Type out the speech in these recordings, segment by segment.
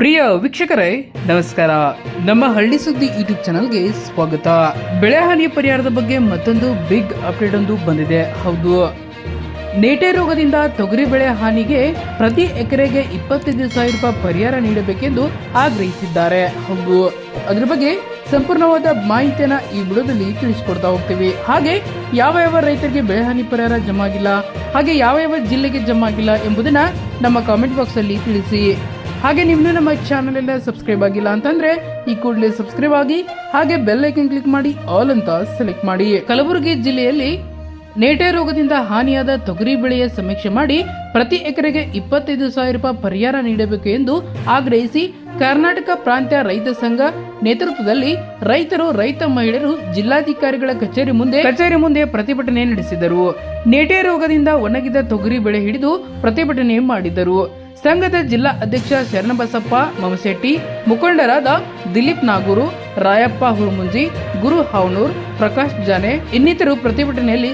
ಪ್ರಿಯ ವೀಕ್ಷಕರೇ, ನಮಸ್ಕಾರ. ನಮ್ಮ ಹಳ್ಳಿ ಸುದ್ದಿ ಯೂಟ್ಯೂಬ್ ಚಾನಲ್ಗೆ ಸ್ವಾಗತ. ಬೆಳೆ ಹಾನಿ ಪರಿಹಾರದ ಬಗ್ಗೆ ಮತ್ತೊಂದು ಬಿಗ್ ಅಪ್ಡೇಟ್ ಒಂದು ಬಂದಿದೆ. ಹೌದು. ನೇಟೆ ರೋಗದಿಂದ ತೊಗರಿ ಬೆಳೆ ಹಾನಿಗೆ ಪ್ರತಿ ಎಕರೆಗೆ ಇಪ್ಪತ್ತೈದು ಸಾವಿರ ರೂಪಾಯಿ ಪರಿಹಾರ ನೀಡಬೇಕೆಂದು ಆಗ್ರಹಿಸಿದ್ದಾರೆ. ಹೌದು. ಅದ್ರ ಬಗ್ಗೆ ಸಂಪೂರ್ಣವಾದ ಮಾಹಿತಿಯನ್ನ ಈ ವಿಡಿಯೋದಲ್ಲಿ ತಿಳಿಸಿಕೊಡ್ತಾ ಹೋಗ್ತೀವಿ. ಹಾಗೆ ಯಾವ ಯಾವ ರೈತರಿಗೆ ಬೆಳೆ ಹಾನಿ ಪರಿಹಾರ ಜಮಾಗಿಲ್ಲ, ಹಾಗೆ ಯಾವ ಯಾವ ಜಿಲ್ಲೆಗೆ ಜಮಾಗಿಲ್ಲ ಎಂಬುದನ್ನ ನಮ್ಮ ಕಾಮೆಂಟ್ ಬಾಕ್ಸ್ ಅಲ್ಲಿ ತಿಳಿಸಿ. ಹಾಗೆ ನೀವು ನಮ್ಮ ಚಾನಲ್ ಎಲ್ಲ ಸಬ್ಸ್ಕ್ರೈಬ್ ಆಗಿಲ್ಲ ಅಂತಂದ್ರೆ ಈ ಕೂಡಲೇ ಸಬ್ಸ್ಕ್ರೈಬ್ ಆಗಿ, ಹಾಗೆ ಬೆಲ್ ಐಕನ್ ಕ್ಲಿಕ್ ಮಾಡಿ ಆಲ್ ಅಂತ ಸೆಲೆಕ್ಟ್ ಮಾಡಿ. ಕಲಬುರಗಿ ಜಿಲ್ಲೆಯಲ್ಲಿ ನೇಟೆ ರೋಗದಿಂದ ಹಾನಿಯಾದ ತೊಗರಿ ಬೆಳೆಯ ಸಮೀಕ್ಷೆ ಮಾಡಿ ಪ್ರತಿ ಎಕರೆಗೆ ಇಪ್ಪತ್ತೈದು ಸಾವಿರ ರೂಪಾಯಿ ಪರಿಹಾರ ನೀಡಬೇಕು ಎಂದು ಆಗ್ರಹಿಸಿ ಕರ್ನಾಟಕ ಪ್ರಾಂತ್ಯ ರೈತ ಸಂಘ ನೇತೃತ್ವದಲ್ಲಿ ರೈತರು, ರೈತ ಮಹಿಳೆಯರು ಜಿಲ್ಲಾಧಿಕಾರಿಗಳ ಕಚೇರಿ ಮುಂದೆ ಕಚೇರಿ ಮುಂದೆ ಪ್ರತಿಭಟನೆ ನಡೆಸಿದರು. ನೇಟೆ ರೋಗದಿಂದ ಒಣಗಿದ ತೊಗರಿ ಬೆಳೆ ಹಿಡಿದು ಪ್ರತಿಭಟನೆ ಮಾಡಿದರು. ಸಂಘದ ಜಿಲ್ಲಾ ಅಧ್ಯಕ್ಷ ಶರಣಬಸಪ್ಪ ಮಮಶೆಟ್ಟಿ, ಮುಖಂಡರಾದ ದಿಲೀಪ್ ನಾಗೂರು, ರಾಯಪ್ಪ ಹುರುಮುಂಜಿ, ಗುರು ಹಾವನೂರ್, ಪ್ರಕಾಶ್ ಜಾನೆ ಇನ್ನಿತರು ಪ್ರತಿಭಟನೆಯಲ್ಲಿ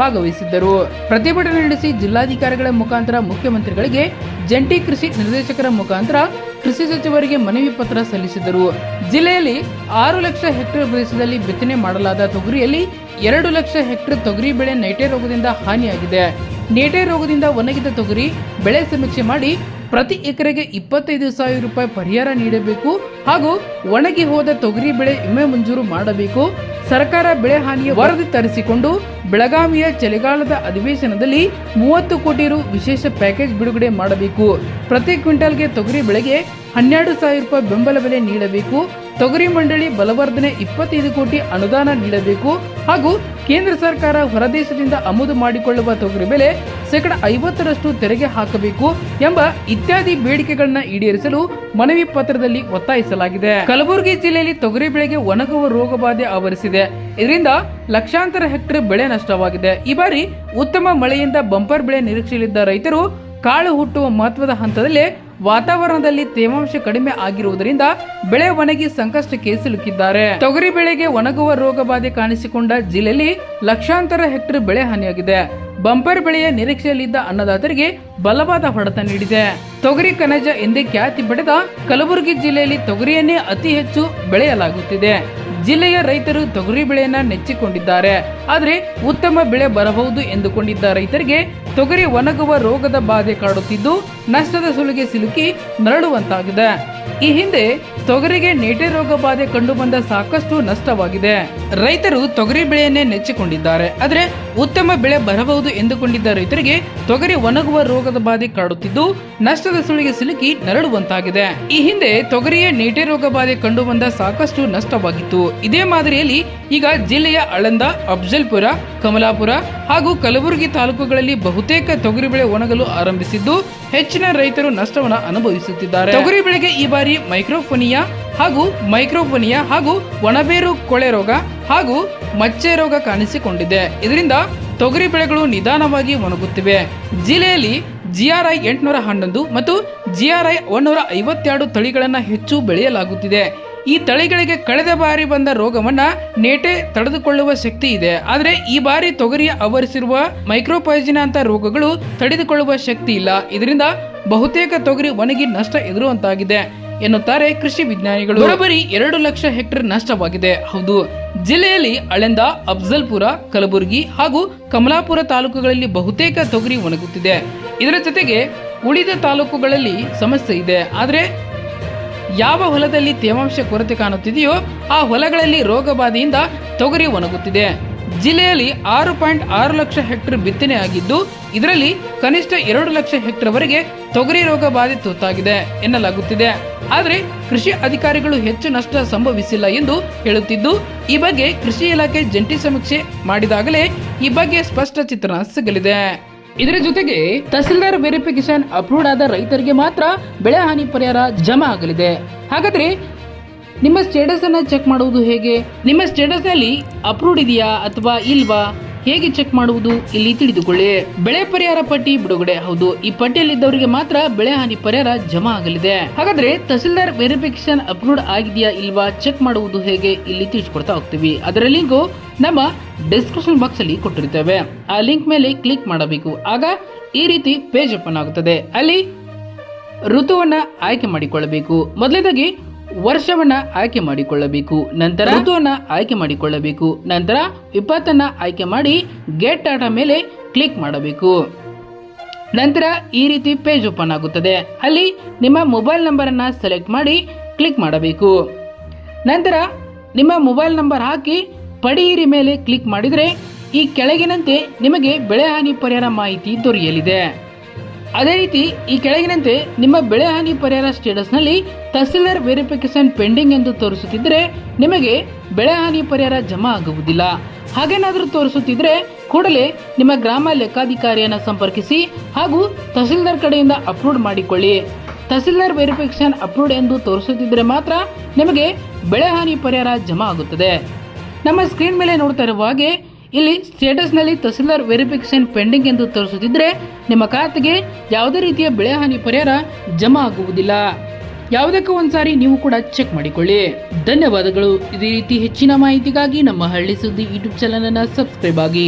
ಭಾಗವಹಿಸಿದ್ದರು. ಪ್ರತಿಭಟನೆ ನಡೆಸಿ ಜಿಲ್ಲಾಧಿಕಾರಿಗಳ ಮುಖಾಂತರ ಮುಖ್ಯಮಂತ್ರಿಗಳಿಗೆ ಜಂಟಿ ಕೃಷಿ ನಿರ್ದೇಶಕರ ಮುಖಾಂತರ ಕೃಷಿ ಸಚಿವರಿಗೆ ಮನವಿ ಪತ್ರ ಸಲ್ಲಿಸಿದರು ಜಿಲ್ಲೆಯಲ್ಲಿ ಆರು ಲಕ್ಷ ಹೆಕ್ಟೇರ್ ಪ್ರದೇಶದಲ್ಲಿ ಬಿತ್ತನೆ ಮಾಡಲಾದ ತೊಗರಿಯಲ್ಲಿ ಎರಡು ಲಕ್ಷ ಹೆಕ್ಟೇರ್ ತೊಗರಿ ಬೆಳೆ ನೈಟೆ ರೋಗದಿಂದ ಹಾನಿಯಾಗಿದೆ. ನೇಟೆ ರೋಗದಿಂದ ಒಣಗಿದ ತೊಗರಿ ಬೆಳೆ ಸಮೀಕ್ಷೆ ಮಾಡಿ ಪ್ರತಿ ಎಕರೆಗೆ ಇಪ್ಪತ್ತೈದು ಸಾವಿರ ರೂಪಾಯಿ ಪರಿಹಾರ ನೀಡಬೇಕು ಹಾಗೂ ಒಣಗಿ ಹೋದ ತೊಗರಿ ಬೆಳೆ ವಿಮೆ ಮಂಜೂರು ಮಾಡಬೇಕು. ಸರ್ಕಾರ ಬೆಳೆ ಹಾನಿಯ ವರದಿ ತರಿಸಿಕೊಂಡು ಬೆಳಗಾವಿಯ ಚಳಿಗಾಲದ ಅಧಿವೇಶನದಲ್ಲಿ ಮೂವತ್ತು ಕೋಟಿ ರು ವಿಶೇಷ ಪ್ಯಾಕೇಜ್ ಬಿಡುಗಡೆ ಮಾಡಬೇಕು. ಪ್ರತಿ ಕ್ವಿಂಟಲ್ಗೆ ತೊಗರಿ ಬೆಳೆಗೆ ಹನ್ನೆರಡು ಸಾವಿರ ರೂಪಾಯಿ ಬೆಂಬಲ ಬೆಲೆ ನೀಡಬೇಕು. ತೊಗರಿ ಮಂಡಳಿ ಬಲವರ್ಧನೆ ಇಪ್ಪತ್ತೈದು ಕೋಟಿ ಅನುದಾನ ನೀಡಬೇಕು ಹಾಗೂ ಕೇಂದ್ರ ಸರ್ಕಾರ ಹೊರದೇಶದಿಂದ ಆಮದು ಮಾಡಿಕೊಳ್ಳುವ ತೊಗರಿ ಬೆಲೆ ಶೇಕಡ ಐವತ್ತರಷ್ಟು ತೆರಿಗೆ ಹಾಕಬೇಕು ಎಂಬ ಇತ್ಯಾದಿ ಬೇಡಿಕೆಗಳನ್ನ ಈಡೇರಿಸಲು ಮನವಿ ಪತ್ರದಲ್ಲಿ ಒತ್ತಾಯಿಸಲಾಗಿದೆ. ಕಲಬುರಗಿ ಜಿಲ್ಲೆಯಲ್ಲಿ ತೊಗರಿ ಬೆಳೆಗೆ ಒಣಗುವ ರೋಗ ಬಾಧೆ ಆವರಿಸಿದೆ. ಇದರಿಂದ ಲಕ್ಷಾಂತರ ಹೆಕ್ಟರ್ ಬೆಳೆ ನಷ್ಟವಾಗಿದೆ. ಈ ಬಾರಿ ಉತ್ತಮ ಮಳೆಯಿಂದ ಬಂಪರ್ ಬೆಳೆ ನಿರೀಕ್ಷೆಯಲ್ಲಿದ್ದ ರೈತರು ಕಾಳು ಹುಟ್ಟುವ ಮಹತ್ವದ ಹಂತದಲ್ಲೇ ವಾತಾವರಣದಲ್ಲಿ ತೇವಾಂಶ ಕಡಿಮೆ ಆಗಿರುವುದರಿಂದ ಬೆಳೆ ಒಣಗಿ ಸಂಕಷ್ಟಕ್ಕೆ ಸಿಲುಕಿದ್ದಾರೆ. ತೊಗರಿ ಬೆಳೆಗೆ ಒಣಗುವ ರೋಗ ಬಾಧೆ ಕಾಣಿಸಿಕೊಂಡ ಜಿಲ್ಲೆಯಲ್ಲಿ ಲಕ್ಷಾಂತರ ಹೆಕ್ಟರ್ ಬೆಳೆ ಹಾನಿಯಾಗಿದೆ. ಬಂಪರ್ ಬೆಳೆಯ ನಿರೀಕ್ಷೆಯಲ್ಲಿದ್ದ ಅನ್ನದಾತರಿಗೆ ಬಲವಾದ ಹೊಡೆತ ನೀಡಿದೆ. ತೊಗರಿ ಕನಜ ಎಂದೇ ಖ್ಯಾತಿ ಪಡೆದ ಕಲಬುರಗಿ ಜಿಲ್ಲೆಯಲ್ಲಿ ತೊಗರಿಯನ್ನೇ ಅತಿ ಹೆಚ್ಚು ಬೆಳೆಯಲಾಗುತ್ತಿದೆ. ಜಿಲ್ಲೆಯ ರೈತರು ತೊಗರಿ ಬೆಳೆಯನ್ನ ನೆಚ್ಚಿಕೊಂಡಿದ್ದಾರೆ. ಆದರೆ ಉತ್ತಮ ಬೆಳೆ ಬರಬಹುದು ಎಂದುಕೊಂಡಿದ್ದ ರೈತರಿಗೆ ತೊಗರಿ ಒಣಗುವ ರೋಗದ ಬಾಧೆ ಕಾಡುತ್ತಿದ್ದು ನಷ್ಟದ ಸುಳಿಗೆ ಸಿಲುಕಿ ನರಳುವಂತಾಗಿದೆ. ಈ ಹಿಂದೆ ತೊಗರಿಗೆ ನೇಟೆ ರೋಗ ಬಾಧೆ ಕಂಡುಬಂದ ಸಾಕಷ್ಟು ನಷ್ಟವಾಗಿದೆ. ರೈತರು ತೊಗರಿ ಬೆಳೆಯನ್ನೇ ನೆಚ್ಚಿಕೊಂಡಿದ್ದಾರೆ. ಆದರೆ ಉತ್ತಮ ಬೆಳೆ ಬರಬಹುದು ಎಂದುಕೊಂಡಿದ್ದ ರೈತರಿಗೆ ತೊಗರಿ ಒಣಗುವ ರೋಗದ ಬಾಧೆ ಕಾಡುತ್ತಿದ್ದು ನಷ್ಟದ ಸುಳಿಗೆ ಸಿಲುಕಿ ನರಳುವಂತಾಗಿದೆ. ಈ ಹಿಂದೆ ತೊಗರಿಯ ನೇಟೆ ರೋಗ ಬಾಧೆ ಕಂಡುಬಂದ ಸಾಕಷ್ಟು ನಷ್ಟವಾಗಿತ್ತು. ಇದೇ ಮಾದರಿಯಲ್ಲಿ ಈಗ ಜಿಲ್ಲೆಯ ಅಳಂದ, ಅಫ್ಜಲ್ಪುರ, ಕಮಲಾಪುರ ಹಾಗೂ ಕಲಬುರಗಿ ತಾಲೂಕುಗಳಲ್ಲಿ ಬಹುತೇಕ ತೊಗರಿ ಬೆಳೆ ಒಣಗಲು ಆರಂಭಿಸಿದ್ದು ಹೆಚ್ಚಿನ ರೈತರು ನಷ್ಟವನ್ನು ಅನುಭವಿಸುತ್ತಿದ್ದಾರೆ. ತೊಗರಿ ಬೆಳೆಗೆ ಈ ಬಾರಿ ಮೈಕ್ರೋಫೋನಿಯಾ ಹಾಗೂ ಮೈಕ್ರೋಫೋನಿಯಾ ಹಾಗೂ ಒಣಬೇರು ಕೊಳೆ ರೋಗ ಹಾಗೂ ಮಚ್ಚೆ ರೋಗ ಕಾಣಿಸಿಕೊಂಡಿದೆ. ಇದರಿಂದ ತೊಗರಿ ಬೆಳೆಗಳು ನಿಧಾನವಾಗಿ ಒಣಗುತ್ತಿವೆ. ಜಿಲ್ಲೆಯಲ್ಲಿ ಜಿಆರ್ಐ ಎಂಟುನೂರ ಹನ್ನೊಂದು ಮತ್ತು ಜಿಆರ್ಐ ಒಂದೂರ ಐವತ್ತೆರಡು ತಳಿಗಳನ್ನು ಹೆಚ್ಚು ಬೆಳೆಯಲಾಗುತ್ತಿದೆ. ಈ ತಳಿಗಳಿಗೆ ಕಳೆದ ಬಾರಿ ಬಂದ ರೋಗವನ್ನ ನೇಟೆ ತಡೆದುಕೊಳ್ಳುವ ಶಕ್ತಿ ಇದೆ. ಆದರೆ ಈ ಬಾರಿ ತೊಗರಿಯ ಆವರಿಸಿರುವ ಮೈಕ್ರೋಪೈಜಿನ ಅಂತ ರೋಗಗಳು ತಡೆದುಕೊಳ್ಳುವ ಶಕ್ತಿ ಇಲ್ಲ. ಇದರಿಂದ ಬಹುತೇಕ ತೊಗರಿ ಒಣಗಿ ನಷ್ಟ ಎದುರುವಂತಾಗಿದೆ ಎನ್ನುತ್ತಾರೆ ಕೃಷಿ ವಿಜ್ಞಾನಿಗಳು. ಬರೋಬ್ಬರಿ ಎರಡು ಲಕ್ಷ ಹೆಕ್ಟೇರ್ ನಷ್ಟವಾಗಿದೆ. ಹೌದು. ಜಿಲ್ಲೆಯಲ್ಲಿ ಅಳೆಂದ ಅಫ್ಜಲ್ಪುರ, ಕಲಬುರಗಿ ಹಾಗೂ ಕಮಲಾಪುರ ತಾಲೂಕುಗಳಲ್ಲಿ ಬಹುತೇಕ ತೊಗರಿ ಒಣಗುತ್ತಿದೆ. ಇದರ ಜೊತೆಗೆ ಉಳಿದ ತಾಲೂಕುಗಳಲ್ಲಿ ಸಮಸ್ಯೆ ಇದೆ. ಆದರೆ ಯಾವ ಹೊಲದಲ್ಲಿ ತೇವಾಂಶ ಕೊರತೆ ಕಾಣುತ್ತಿದೆಯೋ ಆ ಹೊಲಗಳಲ್ಲಿ ರೋಗ ಬಾಧೆಯಿಂದ ತೊಗರಿ ಒಣಗುತ್ತಿದೆ. ಜಿಲ್ಲೆಯಲ್ಲಿ ಆರು ಪಾಯಿಂಟ್ ಆರು ಲಕ್ಷ ಹೆಕ್ಟರ್ ಬಿತ್ತನೆ ಆಗಿದ್ದು, ಇದರಲ್ಲಿ ಕನಿಷ್ಠ ಎರಡು ಲಕ್ಷ ಹೆಕ್ಟೇರ್ ವರೆಗೆ ತೊಗರಿ ರೋಗ ಬಾಧೆ ತುತ್ತಾಗಿದೆ ಎನ್ನಲಾಗುತ್ತಿದೆ. ಆದರೆ ಕೃಷಿ ಅಧಿಕಾರಿಗಳು ಹೆಚ್ಚು ನಷ್ಟ ಸಂಭವಿಸಿಲ್ಲ ಎಂದು ಹೇಳುತ್ತಿದ್ದು, ಈ ಬಗ್ಗೆ ಕೃಷಿ ಇಲಾಖೆ ಜಂಟಿ ಸಮೀಕ್ಷೆ ಮಾಡಿದಾಗಲೇ ಈ ಬಗ್ಗೆ ಸ್ಪಷ್ಟ ಚಿತ್ರಣ ಸಿಗಲಿದೆ. ಇದರ ಜೊತೆಗೆ ತಹಸೀಲ್ದಾರ್ ವೆರಿಫಿಕೇಶನ್ ಅಪ್ರೂವ್ಡ್ ಆದ ರೈತರಿಗೆ ಮಾತ್ರ ಬೆಳೆ ಹಾನಿ ಪರಿಹಾರ ಜಮಾ ಆಗಲಿದೆ. ಹಾಗಾದ್ರೆ ನಿಮ್ಮ ಸ್ಟೇಟಸ್ ಅನ್ನ ಚೆಕ್ ಮಾಡುವುದು ಹೇಗೆ? ನಿಮ್ಮ ಸ್ಟೇಟಸ್ನಲ್ಲಿ ಅಪ್ರೂವ್ಡ್ ಇದೆಯಾ ಅಥವಾ ಇಲ್ವಾ? ಹೇಗೆ ಚೆಕ್ ಮಾಡುವುದು ಇಲ್ಲಿ ತಿಳಿದುಕೊಳ್ಳಿ. ಬೆಳೆ ಪರಿಹಾರ ಪಟ್ಟಿ ಬಿಡುಗಡೆ. ಹೌದು, ಈ ಪಟ್ಟಿಯಲ್ಲಿದ್ದವರಿಗೆ ಮಾತ್ರ ಬೆಳೆ ಹಾನಿ ಪರಿಹಾರ ಜಮಾ ಆಗಲಿದೆ. ಹಾಗಾದ್ರೆ ತಹಸೀಲ್ದಾರ್ ವೆರಿಫಿಕೇಶನ್ ಅಪ್ಲೋಡ್ ಆಗಿದೆಯಾ ಇಲ್ವಾ ಚೆಕ್ ಮಾಡುವುದು ಹೇಗೆ ಇಲ್ಲಿ ತಿಳಿಸಿಕೊಡ್ತಾ ಹೋಗ್ತೀವಿ. ಅದರ ಲಿಂಕು ನಮ್ಮ ಡಿಸ್ಕ್ರಿಪ್ಷನ್ ಬಾಕ್ಸ್ ಅಲ್ಲಿ ಕೊಟ್ಟಿರ್ತೇವೆ. ಆ ಲಿಂಕ್ ಮೇಲೆ ಕ್ಲಿಕ್ ಮಾಡಬೇಕು. ಆಗ ಈ ರೀತಿ ಪೇಜ್ ಓಪನ್ ಆಗುತ್ತದೆ. ಅಲ್ಲಿ ಋತುವನ್ನ ಆಯ್ಕೆ ಮಾಡಿಕೊಳ್ಳಬೇಕು. ಮೊದಲನೇದಾಗಿ ವರ್ಷವನ್ನ ಆಯ್ಕೆ ಮಾಡಿಕೊಳ್ಳಬೇಕು ನಂತರ ಋತುವನ್ನ ಆಯ್ಕೆ ಮಾಡಿಕೊಳ್ಳಬೇಕು ನಂತರ ವಿಪತ್ತನ್ನ ಆಯ್ಕೆ ಮಾಡಿ ಗೆಟ್ ಡಾಟಾ ಮೇಲೆ ಕ್ಲಿಕ್ ಮಾಡಬೇಕು. ನಂತರ ಈ ರೀತಿ ಪೇಜ್ ಓಪನ್ ಆಗುತ್ತದೆ. ಅಲ್ಲಿ ನಿಮ್ಮ ಮೊಬೈಲ್ ನಂಬರನ್ನು ಸೆಲೆಕ್ಟ್ ಮಾಡಿ ಕ್ಲಿಕ್ ಮಾಡಬೇಕು. ನಂತರ ನಿಮ್ಮ ಮೊಬೈಲ್ ನಂಬರ್ ಹಾಕಿ ಪಡೆಯಿರಿ ಮೇಲೆ ಕ್ಲಿಕ್ ಮಾಡಿದರೆ ಈ ಕೆಳಗಿನಂತೆ ನಿಮಗೆ ಬೆಳೆ ಹಾನಿ ಪರಿಹಾರ ಮಾಹಿತಿ ದೊರೆಯಲಿದೆ. ಅದೇ ರೀತಿ ಈ ಕೆಳಗಿನಂತೆ ನಿಮ್ಮ ಬೆಳೆ ಹಾನಿ ಪರಿಹಾರ ಸ್ಟೇಟಸ್ನಲ್ಲಿ ತಹಸೀಲ್ದಾರ್ ವೆರಿಫಿಕೇಶನ್ ಪೆಂಡಿಂಗ್ ಎಂದು ತೋರಿಸುತ್ತಿದ್ದರೆ ನಿಮಗೆ ಬೆಳೆ ಹಾನಿ ಪರಿಹಾರ ಜಮಾ ಆಗುವುದಿಲ್ಲ. ಹಾಗೇನಾದರೂ ತೋರಿಸುತ್ತಿದ್ದರೆ ಕೂಡಲೇ ನಿಮ್ಮ ಗ್ರಾಮ ಲೆಕ್ಕಾಧಿಕಾರಿಯನ್ನು ಸಂಪರ್ಕಿಸಿ ಹಾಗೂ ತಹಸೀಲ್ದಾರ್ ಕಡೆಯಿಂದ ಅಪ್ಲೋಡ್ ಮಾಡಿಕೊಳ್ಳಿ. ತಹಸೀಲ್ದಾರ್ ವೆರಿಫಿಕೇಶನ್ ಅಪ್ಲೋಡ್ ಎಂದು ತೋರಿಸುತ್ತಿದ್ದರೆ ಮಾತ್ರ ನಿಮಗೆ ಬೆಳೆ ಹಾನಿ ಪರಿಹಾರ ಜಮಾ ಆಗುತ್ತದೆ. ನಮ್ಮ ಸ್ಕ್ರೀನ್ ಮೇಲೆ ನೋಡ್ತಾ ಇರುವ ಹಾಗೆ ಇಲ್ಲಿ ಸ್ಟೇಟಸ್ನಲ್ಲಿ ತಹಸೀಲ್ದಾರ್ ವೆರಿಫಿಕೇಶನ್ ಪೆಂಡಿಂಗ್ ಎಂದು ತೋರಿಸುತ್ತಿದ್ದರೆ ನಿಮ್ಮ ಖಾತೆಗೆ ಯಾವುದೇ ರೀತಿಯ ಬೆಳೆ ಹಾನಿ ಪರಿಹಾರ ಜಮಾ ಆಗುವುದಿಲ್ಲ. ಯಾವುದಕ್ಕೂ ಒಂದ್ಸಾರಿ ನೀವು ಕೂಡ ಚೆಕ್ ಮಾಡಿಕೊಳ್ಳಿ. ಧನ್ಯವಾದಗಳು. ಇದೇ ರೀತಿ ಹೆಚ್ಚಿನ ಮಾಹಿತಿಗಾಗಿ ನಮ್ಮ ಹಳ್ಳಿ ಸುದ್ದಿ ಯೂಟ್ಯೂಬ್ ಚಾನಲ್ ಅನ್ನು ಸಬ್ಸ್ಕ್ರೈಬ್ ಆಗಿ.